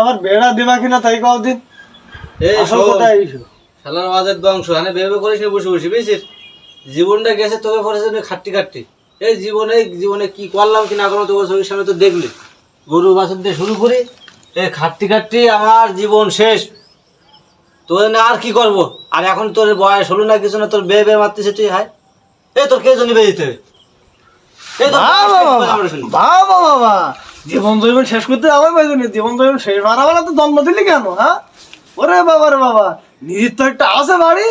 আমার বেড়া দিবা কিনা তাই কও দিন। এই আসল কথা এই শোন। শালার আওয়াজের বংশ হানে ভেবে করিস না বসে বসে বুঝছিস? জীবনটা গেছে তোকে পড়েছে না খাট্টি খাট্টি এই জীবনে জীবনে কি করলাম কি না করলাম তোকে চোখের সামনে তো দেখলি। গরু বাছুর দিয়ে শুরু করি এই খাট্টি খাট্টি আমার জীবন শেষ। তোর না আর কি করব? আর এখন তোর বয়স হলো না কিছু না তোর বে বে মারতেছে তুই হাই এই তোর কে জন্য বেরিয়ে দিতে বাবা বাবা, জীবন জৈবন শেষ করতে আমার পাইনি জীবন জৈবন শেষ মারাবেলা তো জন্ম দিলি কেন হ্যাঁ ওরে বাবা রে বাবা নিজের তো একটা আছে বাড়ি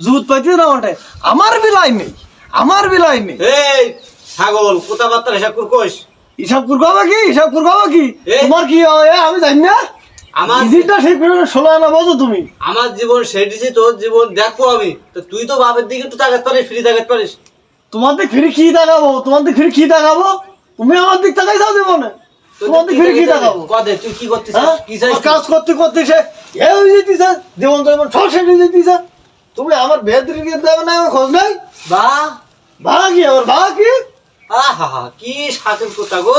জুত পাইতে না ওঠে। আমার বিলাই নেই আমার বিলাই নেই। এই ছাগল কোথাবার্তা হিসাব করে কইস। হিসাব করব কি? হিসাব করব কি? তোমার কি হয় আমি জানি না। আমার নিজেরটা সেই করে ষোলো আনা বোঝো তুমি। আমার জীবন সেটিছি তোর জীবন দেখব আমি। তো তুই তো বাপের দিকে একটু তাকাতে পারিস ফ্রি তাকাতে পারিস। তোমার দিক ফিরে কি দেখাবো তোমার দিক ফিরে কি দেখাবো তুমি আমার দিক তাকাই যাও জীবনে। তোমার দিক ফিরে কি দেখাবো? কদে তুই কি হ্যাঁ? কি কাজ করতে করতে সে এ হয়ে যেতেছে জীবন তো এমন সব হয়ে যেতেছে। তুমি আমার বেদরি দিয়ে দেবে না আমার খোঁজ নাই? বা? কি আমার ভাড়া কি? আহা কি শখের কথা গো?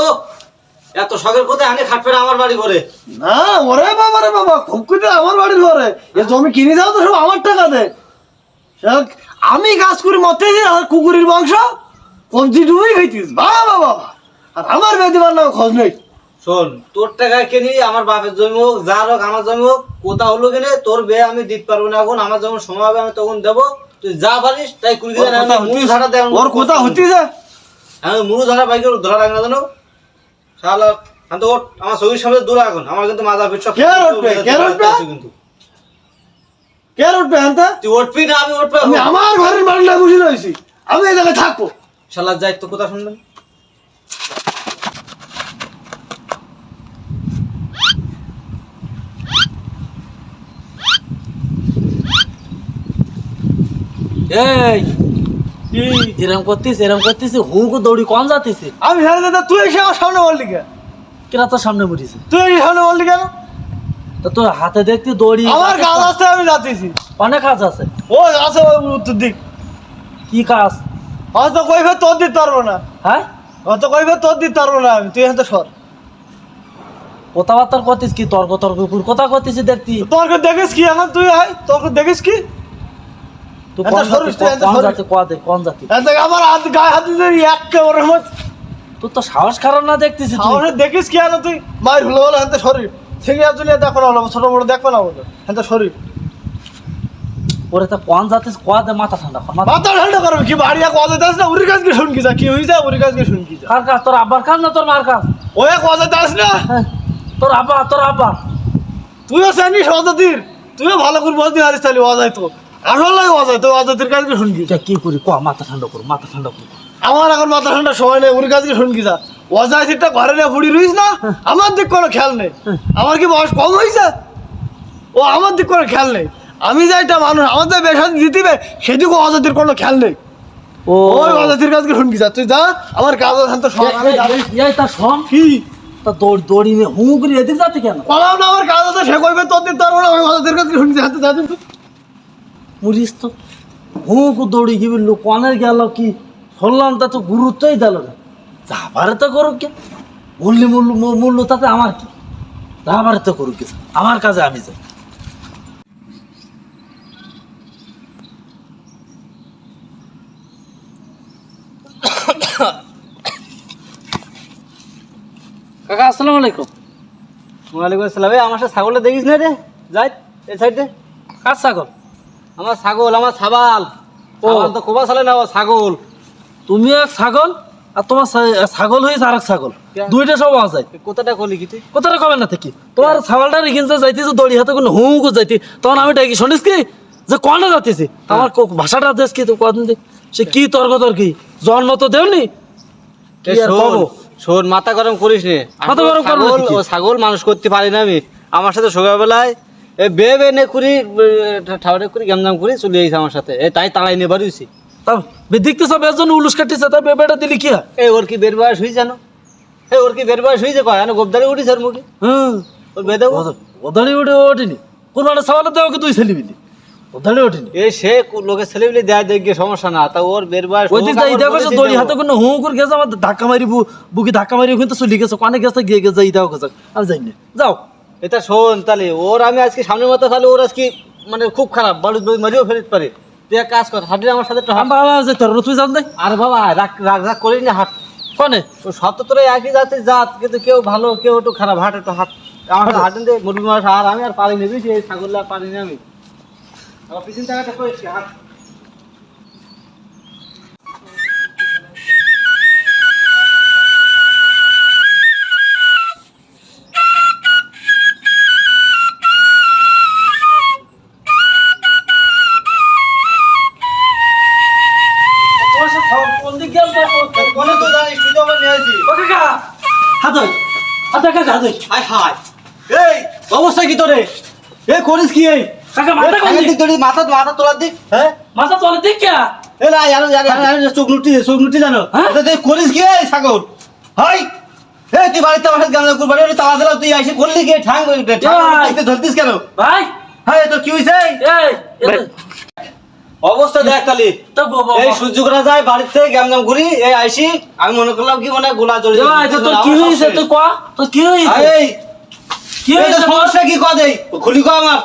এত শখের খাট ফেরা আমার বাড়ি ঘরে। না ওরে বাবা রে বাবা আমার বাড়ির ঘরে। এ জমি কিনে যাও তো সব আমার টাকা দে। আমি কাজ করি মতে আর কুকুরের মাংস কবজি ডুবেই খাইতিস। বাবা বাবা আর আমার বেদিবার নাম খোঁজ নেই। শোন তোর টাকা কিনি আমার বাপের জমি হোক যার হোক আমার জমি হোক কোথা হলো কিনে তোর বে আমি দিতে পারব না এখন আমার যখন সময় হবে আমি তখন দেবো। তুই যা পারিস তাই কুড়ি দিন মুড়ি দেয় ওর কথা হতিস আমি মুড়ি ঝাড়া বাইকে ধরা লাগে না জানো? শালা শান্ত ওঠ আমার শরীর সামনে দূর এখন আমার কিন্তু মাজা পিঠ সব কে উঠবে? কে উঠবে? কিন্তু। কে উঠবে তুই উঠবি না আমি উঠবো আমি আমার ঘরের বাড়িটা বুঝে রয়েছি। আমি এই জায়গায় থাকব। শালার যাই তো কথা শুনবেন? এই এরম করতিস এরম করতিস হুক দৌড়ি কম যাতিস আমি জানি দাদা তুই এসে আমার সামনে বললি কেন কেনা তোর সামনে মরিস তুই এসে সামনে বললি কেন? তা তোর হাতে দেখতি দড়ি আমার কাজ আসতে আমি যাতেছি। অনেক কাজ আছে। ও আছে উত্তর দিক। কি কাজ? হয়তো কই ফের তোর দিতে পারব না। হ্যাঁ? হয়তো কই ফের তোর দিতে পারব না আমি তুই থেকে সর। কথাবার্তা করতিস কি? তর্ক তর্ক কথা করতিস দেখতি। তোর দেখিস কি এখন তুই? আয় তোর দেখিস কি? কোন জাতি কোন জাতি আমার হাত গায়ে হাত একেবারে আমার তোর তো সাহস খারাপ না দেখিস কি এখন তুই? মায়ের হলো বলে হাতে শরীর থেকে একজন দেখো না হলো ছোট বড় দেখো না বলো হাতে শরীর ওরে তা কোন জাতিস কোয়া দে মাথা ঠান্ডা কর, মাথা ঠান্ডা করবে কি বাড়িয়া কথা দাস না উড়ি কাজকে শুনকি যা কি যা কার কাজ তোর আব্বার কাজ না তোর মার কাজ ওয়া দাস না। হ্যাঁ, তোর আব্বা তোর আব্বা। তুইও জানিস অজাতির তুইও ভালো করে বলতে পারিস তাহলে অজায় তো। আসলে অজায় তো অজাতির কাজকে শুনকি কে কি করি? কোয়া মাথা ঠান্ডা কর মাথা ঠান্ডা কর। আমার এখন মাথা ঠান্ডা সময় নেই উড়ি কাজকে শুনকি যা। অজায় সিটটা ঘরে নিয়ে ফুড়ি রইস না আমার দিক কোনো খেয়াল নেই। আমার কি বয়স কম হয়েছে ও আমার দিক কোনো খেয়াল নেই। আমি যে একটা মানুষ আমাদের বেসাদ দিতিবে সেদিকে অজাতির কোনো খেয়াল নেই। ও। ওই অজাতির কাজকে শুনকি যা তুই যা আমার কাজ আছে তো সব। তার সম? কি? তা দৌড় হুঁ করে এদিক যাতে কেন? পালাও না আমার কাজ আছে সে কইবে তোর দিতে পারব না আমি অজাতির কাজকে শুনছি হাতে যা তুই মরিস তো? হুঁক দৌড়ি গিয়ে লোক কনের গেল কি? শুনলাম তা তো গুরুত্বই দিল না। যাবারে তো করুক কে মূল্য মূল্য মূল্য তাতে আমার কি? যাবারে তো করুক কে আমার কাজে আমি যাই। কাকা আসসালামু আলাইকুম। ওয়ালাইকুম আসসালাম। আমার সাথে ছাগলটা দেখিস না রে? যাই এই সাইডে। কার ছাগল? আমার ছাগল আমার ছাবাল। ও। তো কোবা চলে না ছাগল। তুমি এক ছাগল আর তোমার ছাগল হয়েছে আর এক ছাগল দুইটা সব আছে। কোথাটা করলি কি তুই? কোথায় কবে না থাকি? তোমার ছাগলটা রেখে যাইতেছে দড়ি হাতে কোনো হুঁ যাইতে। তখন আমি ডাকি শুনিস কি? যে কনে যাইতেছি? আমার ভাষাটা দেশ কি কদিন সে কি তর্ক তর্কি জন্ম তো দেওনি। কি এ আর শোন, কবো? শোন মাথা গরম করিস নে। মাথা গরম করব? ছাগল মানুষ করতে পারি না আমি। আমার সাথে সকালবেলায় এ বে বে নে করি ঠাউরে করি গ্যামজাম করি চলে আইছে আমার সাথে। এ তাই তাড়াই নিয়ে বাড়িছি তা বে- দেখতে সব একজন উলুস কাটিছে বেবেটা দিলি কি হয়? এই ওর কি বের বয়স হয়েছে জানো? এই ওর কি বের বয়স কয়? গোবদারি উঠিছে ওর মুখে। হুম ওর বেদে ওদাড়ি উঠে ওঠেনি। কোন মানে সওয়ালে দেওয়া তুই ছেলে বিলি ওঠেনি। এ সে কু- লোকের ছেলেগুলি দেয় দেখবে সমস্যা না। তা ওর বের বয়স ওই বলে দিতে দড়ি হাতে কোনো হুঁ করে গেছে আমার ধাক্কা মারি বুকে ধাক্কা মারি ওখানে তো চলে গেছে কানে গেছে গিয়ে গেছে। আমি যাই না। যাও। এটা শোন তাহলে ওর আমি আজকে সামনের মতো তাহলে ওর আজকে মানে খুব খারাপ বাড়ি মারিও ফেরত পারে। তুই এক কাজ কর হাঁটলে আমার সাথে বাবা যে তোর তুই জান দে আরে বাবা রাগ রাগ রাগ করিস না হাঁট। কনে? ও সব তো তোরা একই জাতের জাত কিন্তু কেউ ভালো কেউ একটু খারাপ হাট একটু হাট। আমার সাথে হাঁটেন দে মুরগি মাছ আর আমি আর পারি নেবি সেই ছাগল আর পারি না আমি। আমার পিছন টাকাটা করেছি হাট। এই! অবস্থা কি তোরে এ করিস কি এই? কাকা মাথা কোন দিক? তোর মাথা মাথা তোলার দিক হ্যাঁ? মাথা তোলে দিক কে? এ না ইয়ার ইয়ার ইয়ার চোখ লুটি চোখ লুটি জানো? হ্যাঁ? এটা তুই করিস কি এই ছাগল? হাই! এই তুই বাড়িতে আমার সাথে গামলা দিলাম তুই আইসে করলি কি? ঠাং ঠাং। ধরতিস কেন? ভাই! তোর কি হইছে? এই অবস্থা দেখ খালি তো এই সূর্য করা যায় বাড়িতে গ্যামজাম ঘুরি এই আইসি। আমি মনে করলাম কি মানে গোলা জড়ি তো তোর কি হইছে তুই কয়া? তোর কি এই কি এই তো সমস্যা কি কয় দেই? খুলি কয় আমার।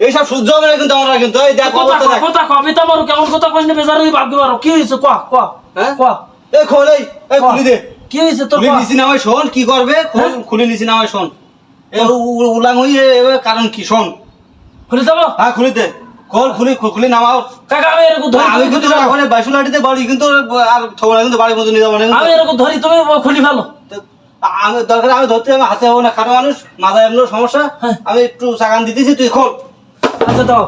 এইসব সূর্য না কিন্তু আমরা কিন্তু এই দেখ কথা অবস্থা দেখ। কথা আমি তো আমার কেমন কথা কইস না বেজার হই ভাগ্য পারো কি হইছে কয়া কয়া হ্যাঁ? কয়া। এই খোল এই এই খুলি দে। কি হইছে তোর খুলি কয়া? নিচি নামাই শোন কি করবে? খোল হ্যাঁ? খুলি নিচি নামাই শোন। এ উ- উ- উলাং হই কারণ কি? শোন। খুলে দেবো? হ্যাঁ খুলি দে। খোল খুলি খুলি নামাও। কাকা আমি এরকম ধরি আমি কিন্তু বাইশুলাটিতে বাড়ি কিন্তু আর কিন্তু বাড়ির মধ্যে নিয়ে যাব না আমি এরকম ধরি তুমি খুলি তো আমি দরকার আমি ধরতে আমি হাতে হব না খাটো মানুষ মাথায় এমন সমস্যা হ্যাঁ। আমি একটু সাগান দিতেছি তুই খোল। আচ্ছা দাও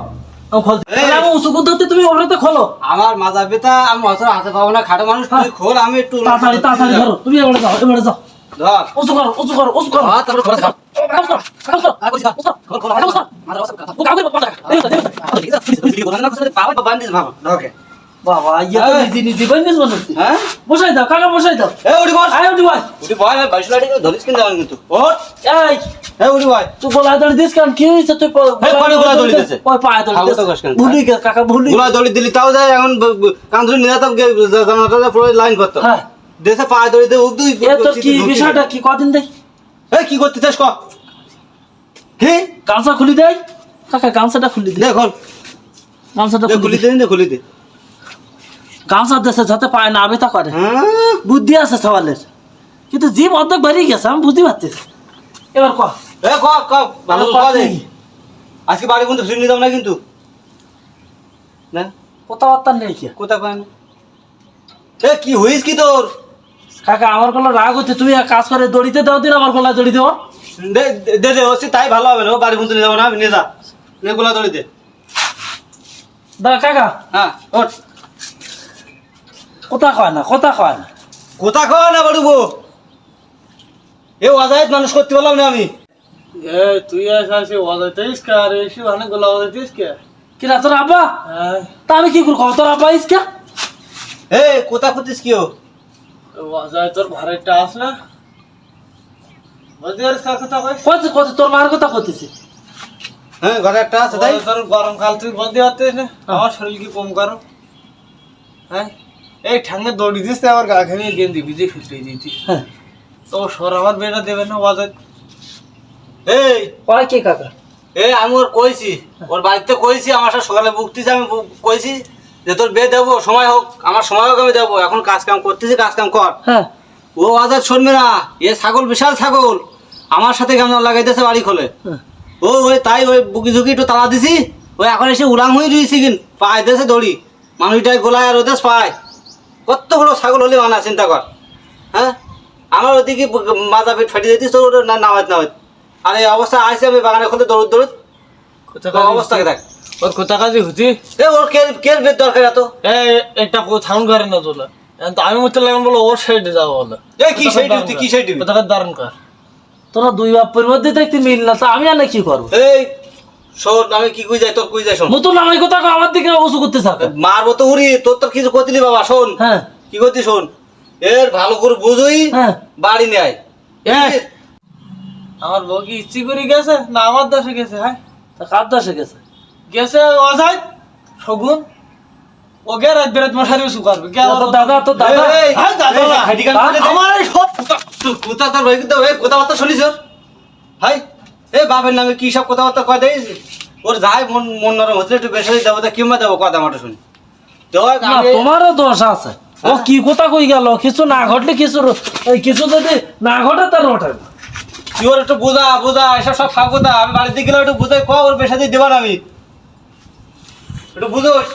আমার মাজা ব্যথা আমি হাতে পাবো না খাটো মানুষ হ্যাঁ। খোল আমি একটু তাড়াতাড়ি তাড়াতাড়ি ধরো তুমি এবারে যাও এবারে যাও। ধর। উঁচু করো উঁচু করো উঁচু করো। হ্যাঁ, তারপরে বাবা। ইয়ে। নিজে নিজে হ্যাঁ? বসাই দাও কাকা বসাই দাও। এ উড়ি বল আয় উঠি ভাই উড়ি বল আমি বাইশুলাটি ধরিস কিন্তু কিন্তু। ওঠ। এই। এ উড়ি বল তুই গলায় দড়ি দিস কেন? কি হয়েছে? তুই এই, কোনে গলায় দড়ি দিছে? ওই পায়ে দড়ি দিছে। ভুলি গে কাকা ভুলি গুলা দড়ি দিলি তাও যায় এখন কান্দ্রি পুরো লাইন করতো। হ্যাঁ। দেশে দিয়ে উদ্দুই এ কি বিষয়টা কি? কদিন দেখ এই কি করতে চাস ক? গামছা খুলি দেয় কাকা গামছাটা খুলি দে। গামছাটা খুলি দে। দে দে খুলি দে। গামছা দেশে যাতে পায় না আবেতা করে। হ্যাঁ? বুদ্ধি আছে সওয়ালের। কিন্তু জীব অর্ধেক বেরিয়ে গেছে আমি বুঝতে পারছি এবার ক? এ ক ক ভালো ক দে। আজকে বাড়ি বন্ধু ফিরে নিতাম না কিন্তু। না? কথাবার্তা নেই কি? কোথা কেন এ কি হইস কি তোর? কাকা আমার কোনো রাগ হচ্ছে তুমি এক কাজ করে দড়িতে দাও দিন আমার গলায় দড়ি দেবো। দে দে- হচ্ছে তাই ভালো হবে না ও বাড়ি বন্ধু নিয়ে যাব না আমি নিয়ে যা নে গোলা দড়ি দে। দা কাকা হ্যাঁ ওঠ। কথা কয় না কথা কয় না। কোথা খাওয়া না বাড়ুবো। এ অজায়ত মানুষ করতে পারলাম না আমি। এ তুই আসে ওয়াজাইতিস কে আর এসে অনেক গোলা ওয়াজাইতিস কে? কি না তোর আব্বা? হ্যাঁ। তা আমি কি করব তোর আব্বা ইসকা এ কোথা করতিস কি ও? তোর ভাড়াটা আস না। বুঝতে পারিস কার কথা কইস কত কত তোর মার কথা কইতেছি? হ্যাঁ ঘরে একটা আছে তাই? তোর গরম তুই বলতে পারতিস না? আমার শরীর কি কম করো? হ্যাঁ? এই ঠাঙ্গে দৌড়ি দিস আমার গা খেয়ে গেন্দি ভিজে ফেলে দিতি হ্যাঁ। তো সর আমার বেটা দেবে না এই! কয় কে কাকা? এ আমি ওর কইছি। ওর বাড়িতে কইছি আমার সাথে সকালে বুকতিছে আমি কইছি যে তোর বিয়ে দেবো সময় হোক আমার সময় হোক আমি দেবো এখন কাজ কাম করতেছি কাজ কাম কর। হ্যাঁ। ও আজাদ শুনবে না এ ছাগল বিশাল ছাগল। আমার সাথে কেমন লাগাইতেছে বাড়ি খোলে। হ্যাঁ। ও ওই তাই ওই বুকি ঝুঁকি একটু তালা দিছি ওই এখন এসে উড়াং হয়ে রয়েছি কিন পায় দেশে দড়ি। মানুষটাই গোলায় আর ওদেশ পায়। কত বড় ছাগল হলে মানা চিন্তা কর। হ্যাঁ? আমার ওদিকে মাজা পেট ফাটিয়ে দিতিস তোর না নামাত নামাত আর এই অবস্থা আইসে আমি বাগানে খুলে দৌড় দৌড়। অবস্থাকে দেখ। ওর কোথা কাজে হতি এ ওর কে কে বেদ দরকার এত? এই একটা কোথাও করে না তোলা। তো আমি মতো লাগলাম বলো ওর সাইডে যাব বলে এ কি সেই দিবি কি সেই দিবি কোথাকার দারুণ কর। তোরা দুই বাপের মধ্যে দেখতে মিল না তা আমি আনে কি করব? এই শোন আমি কি কই যাই তোর কই যাই শোন। নতুন আমি কথা আমার দিকে উঁচু করতে থাকে। মারবো তো উড়ি তোর তো কিছু করতিলি বাবা শোন। হ্যাঁ। কি করতি শোন? এর ভালো করে বুঝুই হ্যাঁ। বাড়ি নেয় আমার বউ কি ইচ্ছি করে গেছে না আমার দেশে গেছে হ্যাঁ? তা কার দশে গেছে? গেছে অজায় শগুন। ও গে রাত বেরাত মশারি করবে। কে তোর দাদা তোর দাদা? হ্যাঁ, দাদা। হ্যাঁ। আমার এই সব কোথা তোর ভাই কিন্তু এই কথাবার্তা শুনিস? হাই এই বাপের নামে কি সব কথাবার্তা কয় দেয় ওর যাই মন মন নরম হচ্ছে একটু বেশি দেবো তা কিংবা দেবো কথা মাটা শুনি। তোমারও দোষ আছে। ও কি কথা কই গেল? কিছু না ঘটলে কিছু এই কিছু যদি না ঘটে তার ওঠে তুই ওর একটু বোঝা বোঝা এসব সব থাকব আমি বাড়িতে গেলে একটু বুঝাই ক ওর বেশি দিয়ে দেবো না আমি? একটু বুঝোস?